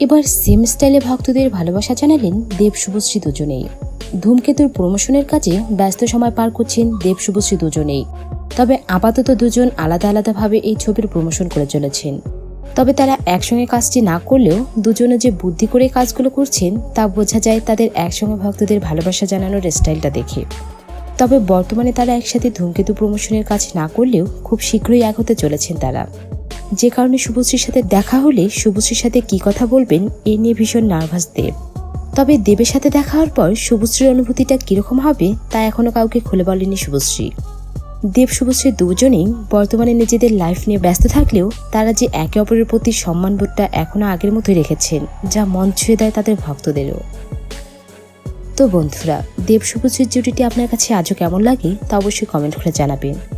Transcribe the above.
এবার সেম স্টাইলে ভক্তদের ভালোবাসা জানালেন দেব শুভশ্রী দুজনেই। ধূমকেতুর প্রমোশনের কাজে ব্যস্ত সময় পার করছেন দেব শুভশ্রী দুজনেই। তবে আপাতত দুজন আলাদা আলাদাভাবে এই ছবির প্রমোশন করে চলেছেন। তবে তারা একসঙ্গে কাজটি না করলেও দুজনে যে বুদ্ধি করে কাজগুলো করছেন, তা বোঝা যায় তাদের একসঙ্গে ভক্তদের ভালোবাসা জানানোর স্টাইলটা দেখে। তবে বর্তমানে তারা একসাথে ধূমকেতু প্রমোশনের কাজ না করলেও খুব শীঘ্রই এক হতে চলেছেন তারা। যে কারণে শুভশ্রীর সাথে দেখা হলে শুভশ্রীর সাথে কি কথা বলবেন, এ নিয়ে ভীষণ নার্ভাস দেব। তবে দেবের সাথে দেখা হওয়ার পর শুভশ্রীর অনুভূতিটা কীরকম হবে, তা এখনও কাউকে খুলে বলেনি শুভশ্রী দেব শুভশ্রী দুজনেই বর্তমানে নিজেদের লাইফ নিয়ে ব্যস্ত থাকলেও তারা যে একে অপরের প্রতি সম্মানবোধটা এখনও আগের মতোই রেখেছেন, যা মন ছুঁয়ে দেয় তাদের ভক্তদেরও। তো বন্ধুরা, দেব শুভশ্রীর জুটিটি আপনার কাছে আজও কেমন লাগে তা অবশ্যই কমেন্ট করে জানাবেন।